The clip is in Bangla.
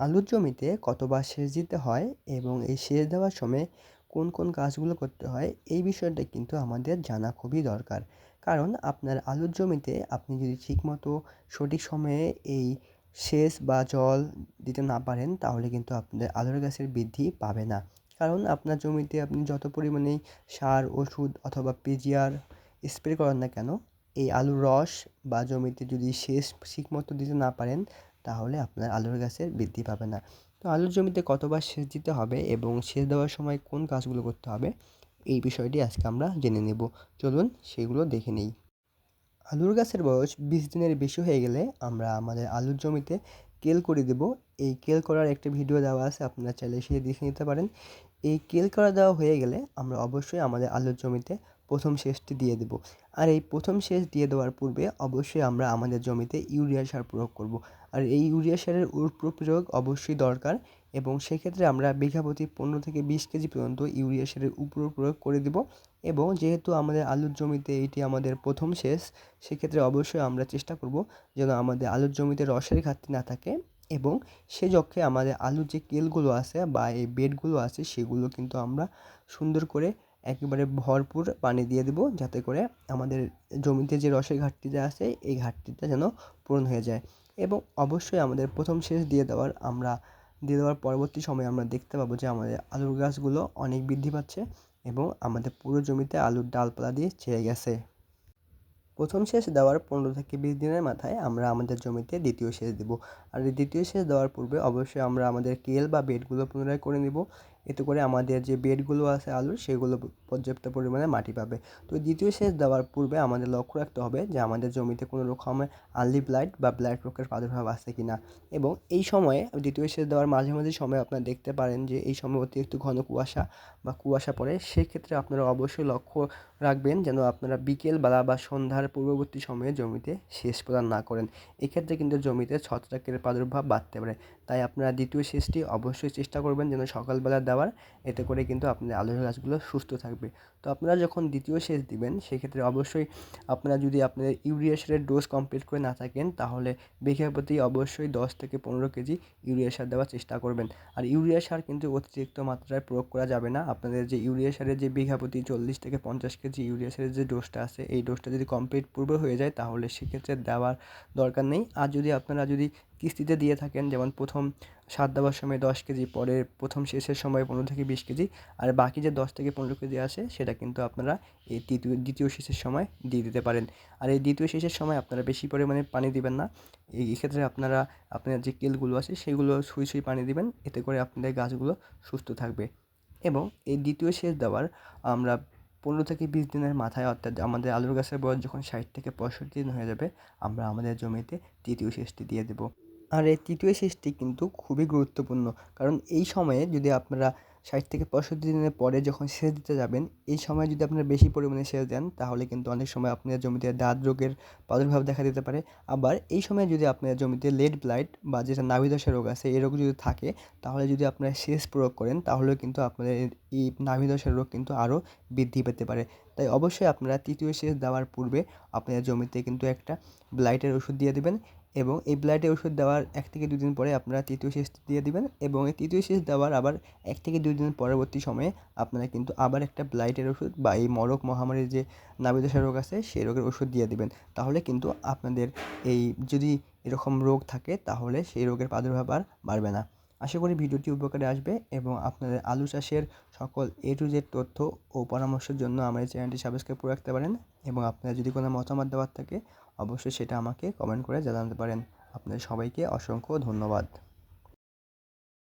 আলুর জমিতে কতবার সেচ দিতে হয় এবং এই সেচ দেওয়ার সময় কোন কোন কাজগুলো করতে হয়, এই বিষয়টা কিন্তু আমাদের জানা খুবই দরকার। কারণ আপনার আলুর জমিতে আপনি যদি ঠিকমতো সঠিক সময়ে এই সেচ বা জল দিতে না পারেন, তাহলে কিন্তু আপনাদের আলুর গাছের বৃদ্ধি পাবে না। কারণ আপনার জমিতে আপনি যত পরিমাণে সার, ওষুধ অথবা পিজিআর স্প্রে করেন না কেন, এই আলুর রস বা জমিতে যদি সেচ ঠিকমতো দিতে না পারেন তাহলে আপনার আলুর গাছের বৃদ্ধি পাবে না। তো আলুর জমিতে কতবার সেচ দিতে হবে এবং সেচ দেওয়ার সময় কোন কাজগুলো করতে হবে, এই বিষয়টি আজকে আমরা জেনে নেব। চলুন সেগুলো দেখে নিই। আলুর গাছের বয়স বিশ দিনের বেশি হয়ে গেলে আমরা আমাদের আলুর জমিতে কেল করে দেব। এই কেল করার একটা ভিডিও দেওয়া আছে, আপনারা চাইলে সে দেখে নিতে পারেন। এই কেল করা দেওয়া হয়ে গেলে আমরা অবশ্যই আমাদের আলুর জমিতে প্রথম সেচটি দিয়ে দেব। আর এই প্রথম সেচ দিয়ে দেওয়ার পূর্বে অবশ্যই আমরা আমাদের জমিতে ইউরিয়া সার প্রয়োগ করব। আর এই ইউরিয়া সারের প্রয়োগ অবশ্যই দরকার এবং সেক্ষেত্রে আমরা বিঘা প্রতি পনেরো থেকে বিশ কেজি পর্যন্ত ইউরিয়া সারের উপর প্রয়োগ করে দেব এবং যেহেতু আমাদের আলুর জমিতে এটি আমাদের প্রথম সেচ সেক্ষেত্রে অবশ্যই আমরা চেষ্টা করব যেন আমাদের আলুর জমিতে রসের ঘাটতি না থাকে এবং সে যক্ষে আমাদের আলুর যে কেলগুলো আছে বা এই বেডগুলো আছে সেগুলো কিন্তু আমরা সুন্দর করে একেবারে ভরপুর পানি দিয়ে দেবো যাতে করে আমাদের জমিতে যে রসের ঘাটতিটা আছে, এই ঘাটতিটা যেন পূরণ হয়ে যায়। এবং অবশ্যই আমাদের প্রথম সেচ দিয়ে দেওয়ার আমরা, দিয়ে দেওয়ার পরবর্তী সময়ে আমরা দেখতে পাবো যে আমাদের আলুর গাছগুলো অনেক বৃদ্ধি পাচ্ছে এবং আমাদের পুরো জমিতে আলুর ডালপালা দিয়ে ছেয়ে গেছে। প্রথম সেচ দেওয়ার পনেরো থেকে বিশ দিনের মাথায় আমরা আমাদের জমিতে দ্বিতীয় সেচ দেবো। আর দ্বিতীয় সেচ দেওয়ার পূর্বে অবশ্যই আমরা আমাদের কেল বা বেডগুলো পুনরায় করে নেব এতে করে আমাদের যে বেডগুলো আছে আলুর, সেগুলো পর্যাপ্ত পরিমাণে মাটি পাবে। তো দ্বিতীয় সেচ দেওয়ার পূর্বে আমাদের লক্ষ্য রাখতে হবে যে আমাদের জমিতে কোনো রকমের আর্লি ব্লাইট বা ব্লাইট রোগের প্রাদুর্ভাব আছে কি না এবং এই সময়ে, দ্বিতীয় সেচ দেওয়ার মাঝে মাঝে সময় আপনারা দেখতে পারেন যে এই সময় অতিরিক্ত ঘন কুয়াশা বা কুয়াশা পড়ে। সেক্ষেত্রে আপনারা অবশ্যই লক্ষ্য রাখবেন যেন আপনারা বিকেলবেলা বা সন্ধ্যার পূর্ববর্তী সময়ে জমিতে সেচ প্রদান না করেন। এক্ষেত্রে কিন্তু জমিতে ছত্রাকের প্রাদুর্ভাব বাড়তে পারে। তাই আপনারা দ্বিতীয় সেচটি অবশ্যই চেষ্টা করবেন যেন সকালবেলা দেওয়ার। এতে করে কিন্তু আপনাদের আলুর গাছগুলো সুস্থ থাকবে। তো আপনারা যখন দ্বিতীয় সেচ দিবেন, সেক্ষেত্রে অবশ্যই আপনারা যদি আপনাদের ইউরিয়া সারের ডোজ কমপ্লিট করে না থাকেন, তাহলে বিঘা প্রতি অবশ্যই দশ থেকে পনেরো কেজি ইউরিয়া সার দেওয়ার চেষ্টা করবেন। আর ইউরিয়া সার কিন্তু অতিরিক্ত মাত্রায় প্রয়োগ করা যাবে না। আপনাদের যে ইউরিয়া সারের যে বিঘা প্রতি চল্লিশ থেকে পঞ্চাশ কেজি ইউরিয়া সারের যে ডোজটা আছে, এই ডোজটা যদি কমপ্লিট পূর্বে হয়ে যায়, তাহলে সেক্ষেত্রে দেওয়ার দরকার নেই। আর যদি আপনারা যদি কিস্তিতে দিয়ে থাকেন, যেমন প্রথম সার দেওয়ার সময় দশ কেজি পরে প্রথম শেষের সময় পনেরো থেকে বিশ কেজি, আর বাকি যে দশ থেকে পনেরো কেজি আসে সেটা কিন্তু আপনারা এই তৃতীয়, দ্বিতীয় শেষের সময় দিয়ে দিতে পারেন। আর এই দ্বিতীয় শেষের সময় আপনারা বেশি পরিমাণে পানি দিবেন না। এই ক্ষেত্রে আপনারা আপনার যে কেলগুলো আছে, সেগুলো সুই সুই পানি দিবেন, এতে করে আপনাদের গাছগুলো সুস্থ থাকবে। এবং এই দ্বিতীয় সেচ দেওয়ার আমরা পনেরো থেকে বিশ দিনের মাথায়, অর্থাৎ আমাদের আলুর গাছের বয়স যখন ষাট থেকে পঁয়ষট্টি দিন হয়ে যাবে, আমরা আমাদের জমিতে তৃতীয় সেচটি দিয়ে দেবো। আর এই তৃতীয় সেচটি কিন্তু খুবই গুরুত্বপূর্ণ। কারণ এই সময়ে যদি আপনারা ষাট থেকে পঁয়ষট্টি দিনের পরে যখন সেচ দিতে যাবেন, এই সময় যদি আপনারা বেশি পরিমাণে সেচ দেন, তাহলে কিন্তু অনেক সময় আপনার জমিতে দাঁত রোগের প্রাদুর্ভাব দেখা দিতে পারে। আবার এই সময় যদি আপনার জমিতে লেড ব্লাইট বা যেটা নাভিদশা রোগ আছে, এই রোগ যদি থাকে, তাহলে যদি আপনারা সেচ প্রয়োগ করেন, তাহলেও কিন্তু আপনাদের এই নাভিদশার রোগ কিন্তু আরও বৃদ্ধি পেতে পারে। তাই অবশ্যই আপনারা তৃতীয় সেচ দেওয়ার পূর্বে আপনাদের জমিতে কিন্তু একটা ব্লাইটের ওষুধ দিয়ে দেবেন। এবং এই ব্লাডে ওষুধ দেওয়ার এক থেকে দুদিন পরে আপনারা তৃতীয় শেষ দিয়ে দিবেন এবং এই তৃতীয় শেষ দেওয়ার আবার এক থেকে দুই দিন পরবর্তী সময়ে আপনারা কিন্তু আবার একটা ব্লাইটের ওষুধ বা এই মরক মহামারীর যে নাবিদশা রোগ আছে, সেই রোগের ওষুধ দিয়ে দিবেন। তাহলে কিন্তু আপনাদের এই যদি এরকম রোগ থাকে, তাহলে সেই রোগের প্রাদুর্ভাব আর বাড়বে না। আশা করি ভিডিওটি উপকারে আসবে এবং আপনাদের আলু চাষের সকল এ টু জেড তথ্য ও পরামর্শের জন্য আমার এই চ্যানেলটি সাবস্ক্রাইব করে রাখতে পারেন এবং আপনারা যদি কোনো মতামত দেওয়ার থাকে, অবশ্যই সেটা আমাকে কমেন্ট করে জানাতে পারেন। আপনাদের সবাইকে অসংখ্য ধন্যবাদ।